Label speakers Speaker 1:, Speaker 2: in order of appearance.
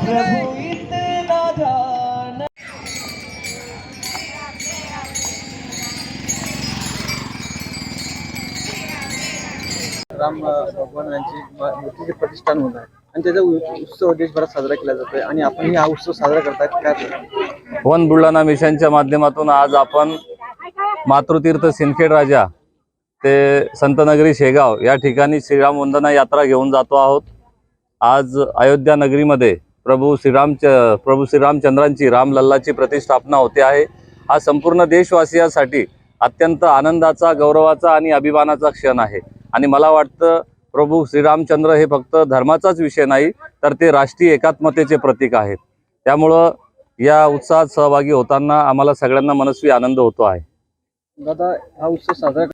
Speaker 1: प्रभु इतना ध्यान
Speaker 2: राम भगवान यांची मूर्तीचे प्रतिष्ठान होत आहे. आणि त्याचा उत्सव देशभरात साजरा केला जातोय आणि आपण हा उत्सव साजरा करतात काय
Speaker 3: वन बुलढाणा मिशनच्या माध्यमातून आज आपण मातृतीर्थ सिंदखेड राजा ते संतनगरी शेगाव या ठिकाणी श्रीराम वंदना यात्रा घेऊन जातो आहोत. आज अयोध्या नगरीमध्ये प्रभू श्रीरामच प्रभू श्रीरामचंद्रांची रामलल्लाची प्रतिष्ठापना होते आहे. हा संपूर्ण देशवासियांसाठी अत्यंत आनंदाचा गौरवाचा आणि अभिमानाचा क्षण आहे. आणि मला वाटतं प्रभू श्रीरामचंद्र हे फक्त धर्माचाच विषय नाही तर ते राष्ट्रीय एकात्मतेचे प्रतीक आहेत. त्यामुळं या उत्साहात सहभागी होताना आम्हाला सगळ्यांना मनस्वी आनंद होतो आहे.
Speaker 2: दादा हा उत्सव साजरा